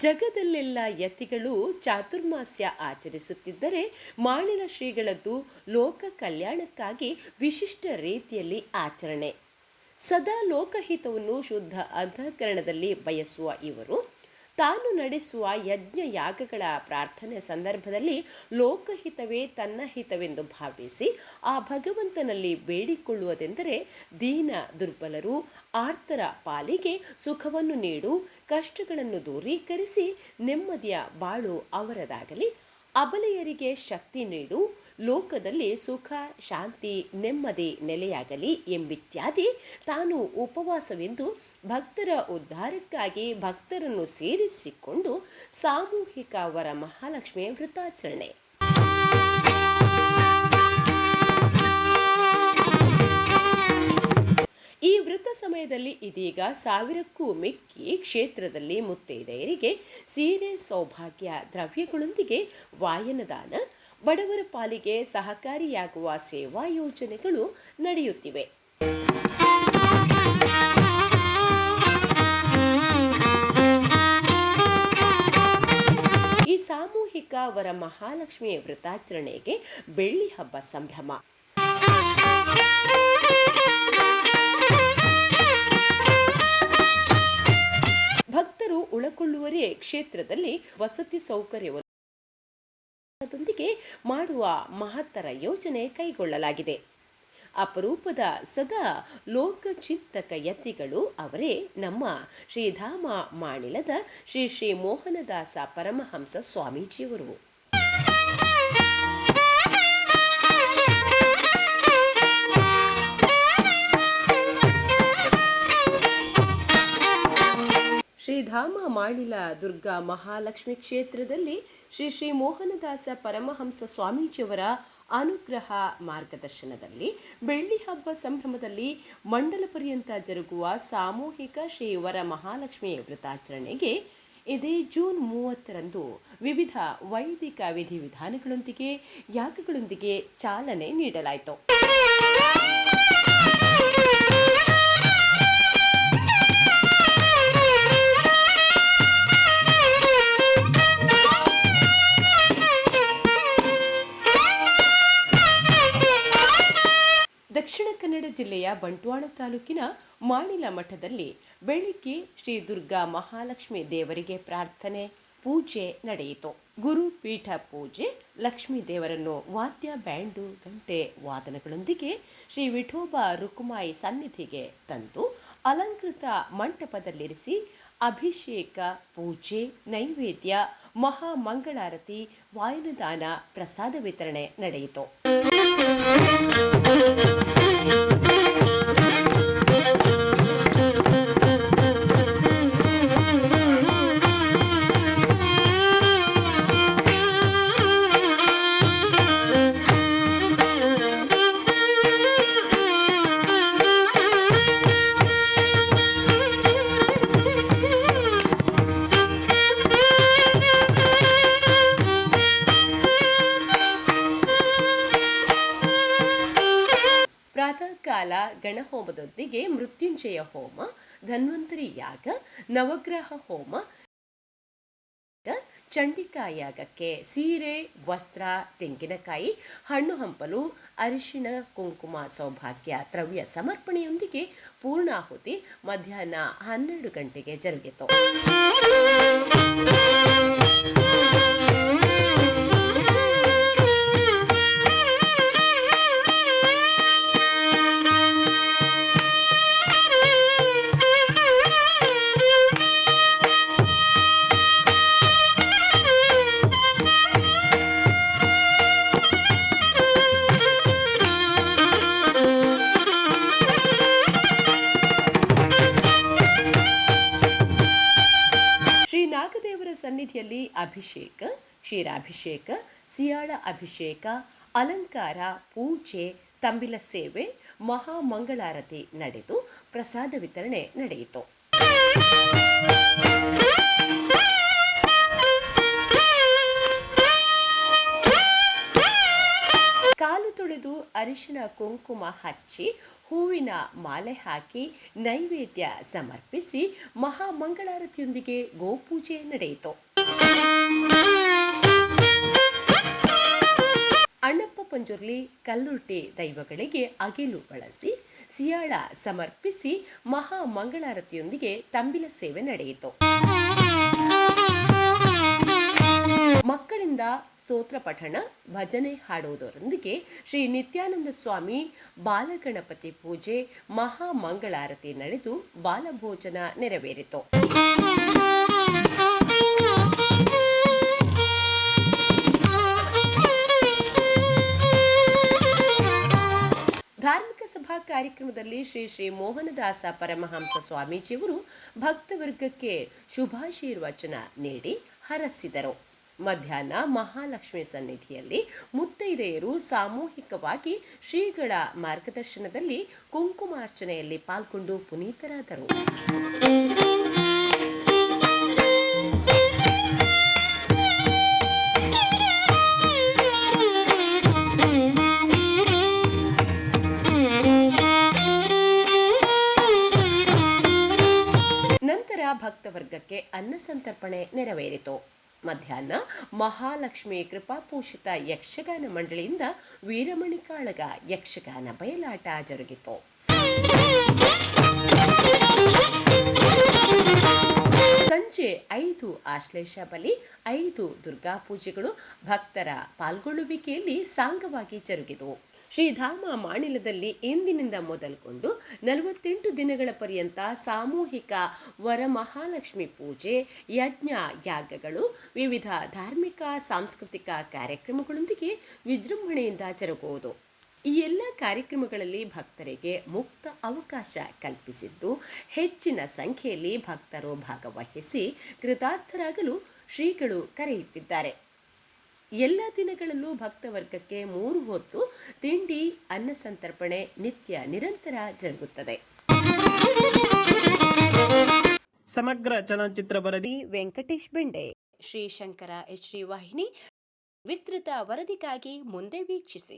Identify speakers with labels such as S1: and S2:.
S1: ಜಗದಲ್ಲೆಲ್ಲ ಯತಿಗಳು ಚಾತುರ್ಮಾಸ್ಯ ಆಚರಿಸುತ್ತಿದ್ದರೆ ಮಾಳಿನ ಶ್ರೀಗಳದ್ದು ಲೋಕ ಕಲ್ಯಾಣಕ್ಕಾಗಿ ವಿಶಿಷ್ಟ ರೀತಿಯಲ್ಲಿ ಆಚರಣೆ. ಸದಾ ಲೋಕಹಿತವನ್ನು ಶುದ್ಧ ಅಂತಃಕರಣದಲ್ಲಿ ಬಯಸುವ ಇವರು ತಾನು ನಡೆಸುವ ಯಜ್ಞ ಯಾಗಗಳ ಪ್ರಾರ್ಥನೆ ಸಂದರ್ಭದಲ್ಲಿ ಲೋಕಹಿತವೇ ತನ್ನ ಹಿತವೆಂದು ಭಾವಿಸಿ ಆ ಭಗವಂತನಲ್ಲಿ ಬೇಡಿಕೊಳ್ಳುವುದೆಂದರೆ ದೀನ ದುರ್ಬಲರು, ಆರ್ತರ ಪಾಲಿಗೆ ಸುಖವನ್ನು ನೀಡು, ಕಷ್ಟಗಳನ್ನು ದೂರೀಕರಿಸಿ ನೆಮ್ಮದಿಯ ಬಾಳು ಅವರದಾಗಲಿ. ಅಬಲೆಯರಿಗೆ ಶಕ್ತಿ ನೀಡು, ಲೋಕದಲ್ಲಿ ಸುಖ, ಶಾಂತಿ, ನೆಮ್ಮದಿ ನೆಲೆಯಾಗಲಿ ಎಂಬಿತ್ಯಾದಿ ತಾನು ಉಪವಾಸವೆಂದು ಭಕ್ತರ ಉದ್ಧಾರಕ್ಕಾಗಿ ಭಕ್ತರನ್ನು ಸೇರಿಸಿಕೊಂಡು ಸಾಮೂಹಿಕ ವರ ಮಹಾಲಕ್ಷ್ಮಿಯ ವೃತಾಚರಣೆ ಈ ವೃತ್ತ ಸಮಯದಲ್ಲಿ ಇದೀಗ ಸಾವಿರಕ್ಕೂ ಮಿಕ್ಕಿ ಕ್ಷೇತ್ರದಲ್ಲಿ ಮುತ್ತೈದೆಯರಿಗೆ ಸೀರೆ ಸೌಭಾಗ್ಯ ದ್ರವ್ಯಗಳೊಂದಿಗೆ ವಾಯನದಾನ, ಬಡವರ ಪಾಲಿಗೆ ಸಹಕಾರಿಯಾಗುವ ಸೇವಾ ಯೋಜನೆಗಳು ನಡೆಯುತ್ತಿವೆ. ಈ ಸಾಮೂಹಿಕ ವರ ಮಹಾಲಕ್ಷ್ಮಿಯ ವ್ರತಾಚರಣೆಗೆ ಬೆಳ್ಳಿ ಹಬ್ಬ ಸಂಭ್ರಮ. ಭಕ್ತರು ಉಳಕೊಳ್ಳುವರೇ ಕ್ಷೇತ್ರದಲ್ಲಿ ವಸತಿ ಸೌಕರ್ಯವನ್ನು ಅದೊಂದಿಗೆ ಮಾಡುವ ಮಹತ್ತರ ಯೋಜನೆ ಕೈಗೊಳ್ಳಲಾಗಿದೆ. ಅಪರೂಪದ ಸದಾ ಲೋಕಚಿಂತಕ ಯತಿಗಳು ಅವರೇ ನಮ್ಮ ಶ್ರೀಧಾಮ ಮಾಣಿಲದ ಶ್ರೀ ಶ್ರೀ ಮೋಹನದಾಸ ಪರಮಹಂಸ ಸ್ವಾಮೀಜಿಯವರು. ಶ್ರೀಧಾಮ ಮಾಣಿಲ ದುರ್ಗಾ ಮಹಾಲಕ್ಷ್ಮಿ ಕ್ಷೇತ್ರದಲ್ಲಿ ಶ್ರೀ ಶ್ರೀ ಮೋಹನದಾಸ ಪರಮಹಂಸ ಸ್ವಾಮೀಜಿಯವರ ಅನುಗ್ರಹ ಮಾರ್ಗದರ್ಶನದಲ್ಲಿ ಬೆಳ್ಳಿ ಹಬ್ಬ ಸಂಭ್ರಮದಲ್ಲಿ ಮಂಡಲ ಪರ್ಯಂತ ಜರುಗುವ ಸಾಮೂಹಿಕ ಶ್ರೀ ವರ ಮಹಾಲಕ್ಷ್ಮಿ ವ್ರತಾಚರಣೆಗೆ ಇದೇ ಜೂನ್ ಮೂವತ್ತರಂದು ವಿವಿಧ ವೈದಿಕ ವಿಧಿವಿಧಾನಗಳೊಂದಿಗೆ ಯಾಗಗಳೊಂದಿಗೆ ಚಾಲನೆ ನೀಡಲಾಯಿತು. ಜಿಲ್ಲೆಯ ಬಂಟ್ವಾಳ ತಾಲೂಕಿನ ಮಾಣಿಲ ಮಠದಲ್ಲಿ ಬೆಳಿಗ್ಗೆ ಶ್ರೀ ದುರ್ಗಾ ಮಹಾಲಕ್ಷ್ಮಿ ದೇವರಿಗೆ ಪ್ರಾರ್ಥನೆ, ಪೂಜೆ ನಡೆಯಿತು. ಗುರುಪೀಠ ಪೂಜೆ, ಲಕ್ಷ್ಮೀ ದೇವರನ್ನು ವಾದ್ಯ, ಬ್ಯಾಂಡು, ಗಂಟೆ ವಾದನಗಳೊಂದಿಗೆ ಶ್ರೀ ವಿಠೋಬ ರುಕುಮಾಯಿ ಸನ್ನಿಧಿಗೆ ತಂದು ಅಲಂಕೃತ ಮಂಟಪದಲ್ಲಿರಿಸಿ ಅಭಿಷೇಕ, ಪೂಜೆ, ನೈವೇದ್ಯ, ಮಹಾಮಂಗಳಾರತಿ, ವಾಯುನದಾನ, ಪ್ರಸಾದ ವಿತರಣೆ ನಡೆಯಿತು. ಕಾಲ ಗಣಹೋಮದೊಂದಿಗೆ ಮೃತ್ಯುಂಜಯ ಹೋಮ, ಧನ್ವಂತರಿ ಯಾಗ, ನವಗ್ರಹ ಹೋಮ ಚಂಡಿಕಾ ಯಾಗಕ್ಕೆ ಸೀರೆ, ವಸ್ತ್ರ, ತೆಂಗಿನಕಾಯಿ, ಹಣ್ಣು ಹಂಪಲು, ಅರಿಶಿಣ, ಕುಂಕುಮ ಸೌಭಾಗ್ಯ, ದ್ರವ್ಯ ಸಮರ್ಪಣೆಯೊಂದಿಗೆ ಪೂರ್ಣಾಹುತಿ ಮಧ್ಯಾಹ್ನ ಹನ್ನೆರಡು ಗಂಟೆಗೆ ಜರುಗಿತು. ಸನ್ನಿಧಿಯಲ್ಲಿ ಅಭಿಷೇಕ, ಕ್ಷೀರಾಭಿಷೇಕ, ಸಿಯಾಳ ಅಭಿಷೇಕ, ಅಲಂಕಾರ, ಪೂಜೆ, ತಂಬಿಲ ಸೇವೆ ಮಹಾಮಂಗಳಾರತಿ ನಡೆದು ಪ್ರಸಾದ ವಿತರಣೆ ನಡೆಯಿತು. ಕಾಲು ತೊಳೆದು ಅರಿಶಿನ ಕುಂಕುಮ ಹಚ್ಚಿ ಹೂವಿನ ಮಾಲೆ ಹಾಕಿ ನೈವೇದ್ಯ ಸಮರ್ಪಿಸಿ ಮಹಾಮಂಗಳಾರತಿಯೊಂದಿಗೆ ಗೋಪೂಜೆ ನಡೆಯಿತು. ಅಣ್ಣಪ್ಪ ಪಂಜುರ್ಲಿ ಕಲ್ಲುರ್ಟಿ ದೈವಗಳಿಗೆ ಅಗಿಲು ಬಳಸಿ, ಸಿಯಾಳ ಸಮರ್ಪಿಸಿ ಮಹಾ ಮಂಗಳಾರತಿಯೊಂದಿಗೆ ತಂಬಿಲ ಸೇವೆ ನಡೆಯಿತು. ಮಕ್ಕಳಿಂದ ಸ್ತೋತ್ರ ಪಠಣ, ಭಜನೆ ಹಾಡುವುದರೊಂದಿಗೆ ಶ್ರೀ ನಿತ್ಯಾನಂದ ಸ್ವಾಮಿ ಬಾಲಗಣಪತಿ ಪೂಜೆ, ಮಹಾ ಮಂಗಳಾರತಿ ನಡೆದು ಬಾಲಭೋಜನ ನೆರವೇರಿತು. ಧಾರ್ಮಿಕ ಸಭಾ ಕಾರ್ಯಕ್ರಮದಲ್ಲಿ ಶ್ರೀ ಶ್ರೀ ಮೋಹನದಾಸ ಪರಮಹಂಸ ಸ್ವಾಮೀಜಿಯವರು ಭಕ್ತವರ್ಗಕ್ಕೆ ಶುಭಾಶೀರ್ವಚನ ನೀಡಿ ಹರಸಿದರು. ಮಧ್ಯಾಹ್ನ ಮಹಾಲಕ್ಷ್ಮಿ ಸನ್ನಿಧಿಯಲ್ಲಿ ಮುತ್ತೈದೆಯರು ಸಾಮೂಹಿಕವಾಗಿ ಶ್ರೀಗಳ ಮಾರ್ಗದರ್ಶನದಲ್ಲಿ ಕುಂಕುಮಾರ್ಚನೆಯಲ್ಲಿ ಪಾಲ್ಗೊಂಡು ಪುನೀತರಾದರು. ನಂತರ ಭಕ್ತವರ್ಗಕ್ಕೆ ಅನ್ನ ಸಂತರ್ಪಣೆ ನೆರವೇರಿತು. ಮಧ್ಯಾಹ್ನ ಮಹಾಲಕ್ಷ್ಮಿ ಕೃಪಾಪೋಷಿತ ಯಕ್ಷಗಾನ ಮಂಡಳಿಯಿಂದ ವೀರಮಣಿ ಕಾಳಗ ಯಕ್ಷಗಾನ ಬಯಲಾಟ ಜರುಗಿತು. ಸಂಜೆ ಐದು ಆಶ್ಲೇಷ ಬಲಿ, ಐದು ದುರ್ಗಾ ಪೂಜೆಗಳು ಭಕ್ತರ ಪಾಲ್ಗೊಳ್ಳುವಿಕೆಯಲ್ಲಿ ಸಾಂಗವಾಗಿ ಜರುಗಿದವು. ಶ್ರೀಧಾಮ ಮಾಣಿಲದಲ್ಲಿ ಇಂದಿನಿಂದ ಮೊದಲುಗೊಂಡು ನಲವತ್ತೆಂಟು ದಿನಗಳ ಪರ್ಯಂತ ಸಾಮೂಹಿಕ ವರಮಹಾಲಕ್ಷ್ಮಿ ಪೂಜೆ, ಯಜ್ಞ ಯಾಗಗಳು, ವಿವಿಧ ಧಾರ್ಮಿಕ, ಸಾಂಸ್ಕೃತಿಕ ಕಾರ್ಯಕ್ರಮಗಳೊಂದಿಗೆ ವಿಜೃಂಭಣೆಯಿಂದ ಜರುಗುವುದು. ಈ ಎಲ್ಲ ಕಾರ್ಯಕ್ರಮಗಳಲ್ಲಿ ಭಕ್ತರಿಗೆ ಮುಕ್ತ ಅವಕಾಶ ಕಲ್ಪಿಸಿದ್ದು, ಹೆಚ್ಚಿನ ಸಂಖ್ಯೆಯಲ್ಲಿ ಭಕ್ತರು ಭಾಗವಹಿಸಿ ಕೃತಾರ್ಥರಾಗಲು ಶ್ರೀಗಳು ಕರೆಯುತ್ತಿದ್ದಾರೆ. ಎಲ್ಲ ದಿನಗಳಲ್ಲೂ ಭಕ್ತವರ್ಗಕ್ಕೆ ಮೂರು ಹೊತ್ತು ತಿಂಡಿ ಅನ್ನ ಸಂತರ್ಪಣೆ ನಿತ್ಯ ನಿರಂತರ ಜರುಗುತ್ತದೆ.
S2: ಸಮಗ್ರ ಚಲನಚಿತ್ರ ವರದಿ
S1: ವೆಂಕಟೇಶ್ ಬೆಂಡೆ. ಶ್ರೀ ಶಂಕರ ಎಚ್ ಶ್ರೀ ವಾಹಿನಿ ವಿಸ್ತೃತ ವರದಿಗಾಗಿ ಮುಂದೆ ವೀಕ್ಷಿಸಿ.